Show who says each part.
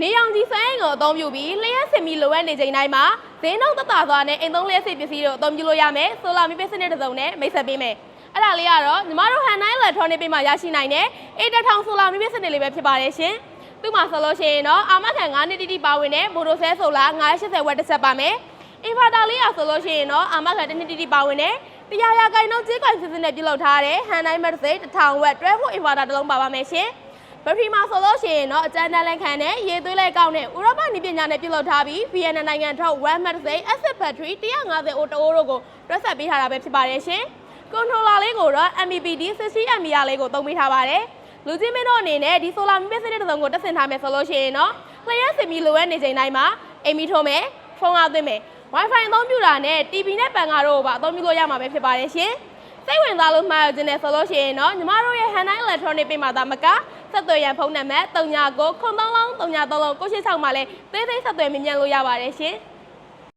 Speaker 1: နေရောင်ကြီးစွမ်းအင်ကိုအသုံးပြုပြီးလျှက်စင်မီလိုအပ်နေချိန်တိုင်းမှာဈေးနှုန်းသက်သာစွာနဲ့အိမ်သုံးလျှက်စစ်ပစ္စည်းတို့အသုံးပြုလို့ရမယ်ဆိုလာမီပစ္စည်းတစ်စုံနဲ့မိတ်ဆက်ပေးမယ်အဲ့ဒါလေးကတော့ညီမတို့ဟန်နိုင် electronic ပေးမှာရရှိနိုင်တဲ့အေတထောင်ဆိုလာမီပစ္စည်းလေးပဲဖြစ်ပါတယ်ရှင်သူ့မှာဆိုလို့ရှိရင်တော့အာမခံ9နှစ်တိတိပါဝင်တဲ့မိုတိုဆဲဆိုလာ980ဝက်တစ်ဆက်ပါမယ်အင်ဗာတာလေးရဆိုလို့ရှိရင်တော့အာမခံတစ်နှစ်တိတိပါဝင်တဲ့တရားရာဂိုင်နှုန်းကြေးကွိုင်စစ်စစ်နဲ့ပြုလုပ်ထားတဲ့ဟန်နိုင်မတ်စေ1000ဝက်12ဖို့အင်ဗာတာတစ်လုံးပါပါမယ်ရှင် ဘက်ထရီမှာဆိုလို့ရှိရင်တော့အကျန်းတန်းလက်ခံတဲ့ရေသွေးလဲကောင်းတဲ့ဥရောပနည်းပညာနဲ့ပြုလုပ်ထားပြီး VN နိုင်ငံထုတ်1 Matic Acid Battery 150အိုတိုးတို့ကိုတွက်ဆက်ပေးထားတာပဲဖြစ်ပါတယ်ရှင်။ controller လေးကိုတော့ MPPD 60 mAh လေးကိုသုံးပေးထားပါတယ်။လူချင်းမင်းတို့အနေနဲ့ဒီ solar မီးပစ္စည်းတစ်စုံကိုတက်ဆင်ထားမယ်ဆိုလို့ရှိရင်တော့လျှက်စင်မီလိုအပ်နေချိန်တိုင်းမှာအိမ်မီထုံးမယ်ဖုန်းအားသွင်းမယ် Wi-Fi အသုံးပြုတာနဲ့ TV နဲ့ပန်ကားတို့ကိုပါအသုံးပြုလို့ရမှာပဲဖြစ်ပါတယ်ရှင်။စိတ်ဝင်စားလို့မှားရခြင်းနဲ့ဆိုလို့ရှိရင်တော့ညီမတို့ရဲ့ Hand Electronic ပေးမှာသာမက ဆက်သွယ်ရန်ဖုန်းနံပါတ်399333 336မှာလည်းသေးသေးဆက်သွယ်မြင်မြန်လို့ရပါတယ်ရှင်။